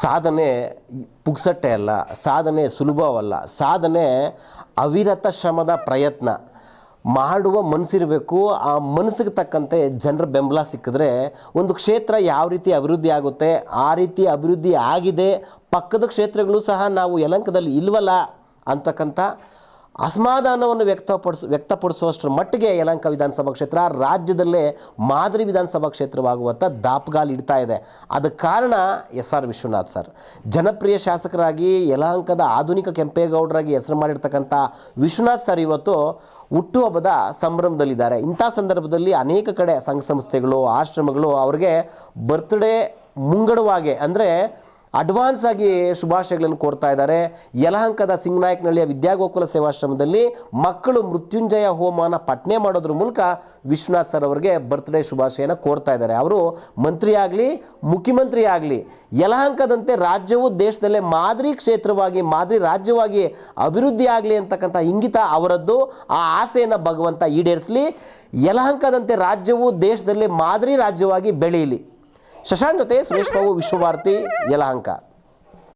ಸಾಧನೆ ಪುಗ್ಸಟ್ಟೆ ಅಲ್ಲ, ಸಾಧನೆ ಸುಲಭವಲ್ಲ, ಸಾಧನೆ ಅವಿರತ ಶ್ರಮದ ಪ್ರಯತ್ನ. ಮಾಡುವ ಮನಸ್ಸಿರಬೇಕು, ಆ ಮನಸ್ಸಿಗೆ ತಕ್ಕಂತೆ ಜನರ ಬೆಂಬಲ ಸಿಕ್ಕಿದ್ರೆ ಒಂದು ಕ್ಷೇತ್ರ ಯಾವ ರೀತಿ ಅಭಿವೃದ್ಧಿ ಆಗುತ್ತೆ, ಆ ರೀತಿ ಅಭಿವೃದ್ಧಿ ಆಗಿದೆ, ಪಕ್ಕದ ಕ್ಷೇತ್ರಗಳು ಸಹ ನಾವು ಯಲಂಕದಲ್ಲಿ ಇಲ್ವಲ್ಲ ಅಂತಕ್ಕಂಥ ಅಸಮಾಧಾನವನ್ನು ವ್ಯಕ್ತಪಡಿಸ್, ವ್ಯಕ್ತಪಡಿಸುವಷ್ಟರ ಮಟ್ಟಿಗೆ ಯಲಂಕ ವಿಧಾನಸಭಾ ಕ್ಷೇತ್ರ ರಾಜ್ಯದಲ್ಲೇ ಮಾದರಿ ವಿಧಾನಸಭಾ ಕ್ಷೇತ್ರವಾಗುವತ್ತ ದಾಪ್ಗಾಲ್ ಇಡ್ತಾ ಇದೆ. ಅದಕ್ಕೆ ಕಾರಣ ಎಸ್ ಆರ್ ವಿಶ್ವನಾಥ್ ಸರ್. ಜನಪ್ರಿಯ ಶಾಸಕರಾಗಿ ಯಲಹಂಕದ ಆಧುನಿಕ ಕೆಂಪೇಗೌಡರಾಗಿ ಹೆಸರು ಮಾಡಿರ್ತಕ್ಕಂಥ ವಿಶ್ವನಾಥ್ ಸರ್ ಇವತ್ತು ಹುಟ್ಟುಹಬ್ಬದ ಸಂಭ್ರಮದಲ್ಲಿದ್ದಾರೆ. ಇಂಥ ಸಂದರ್ಭದಲ್ಲಿ ಅನೇಕ ಕಡೆ ಸಂಘ ಸಂಸ್ಥೆಗಳು, ಆಶ್ರಮಗಳು ಅವ್ರಿಗೆ ಬರ್ತ್ಡೇ ಮುಂಗಡವಾಗಿ ಅಂದರೆ ಅಡ್ವಾನ್ಸ್ ಆಗಿ ಶುಭಾಶಯಗಳನ್ನು ಕೋರ್ತಾ ಇದ್ದಾರೆ. ಯಲಹಂಕದ ಸಿಂಗನಾಯಕನಹಳ್ಳಿಯ ವಿದ್ಯಾಗೋಕುಲ ಸೇವಾಶ್ರಮದಲ್ಲಿ ಮಕ್ಕಳು ಮೃತ್ಯುಂಜಯ ಹೋಮಾನ ಪಠನೆ ಮಾಡೋದ್ರ ಮೂಲಕ ವಿಶ್ವನಾಥ್ ಸರ್ ಅವರಿಗೆ ಬರ್ತ್ಡೇ ಶುಭಾಶಯನ ಕೋರ್ತಾ ಇದ್ದಾರೆ. ಅವರು ಮಂತ್ರಿ ಆಗಲಿ, ಮುಖ್ಯಮಂತ್ರಿ ಆಗಲಿ, ಯಲಹಂಕದಂತೆ ರಾಜ್ಯವು ದೇಶದಲ್ಲೇ ಮಾದರಿ ಕ್ಷೇತ್ರವಾಗಿ, ಮಾದರಿ ರಾಜ್ಯವಾಗಿ ಅಭಿವೃದ್ಧಿ ಆಗಲಿ ಅಂತಕ್ಕಂಥ ಇಂಗಿತ ಅವರದ್ದು. ಆ ಆಸೆಯನ್ನು ಭಗವಂತ ಈಡೇರಿಸಲಿ. ಯಲಹಂಕದಂತೆ ರಾಜ್ಯವು ದೇಶದಲ್ಲೇ ಮಾದರಿ ರಾಜ್ಯವಾಗಿ ಬೆಳೆಯಲಿ. ಶಶಾಂಕ್ ಜೊತೆ ಸುರೇಶ್ ಬಾಬು ವಿಶ್ವಭಾರತಿ ಯಲಹಂಕ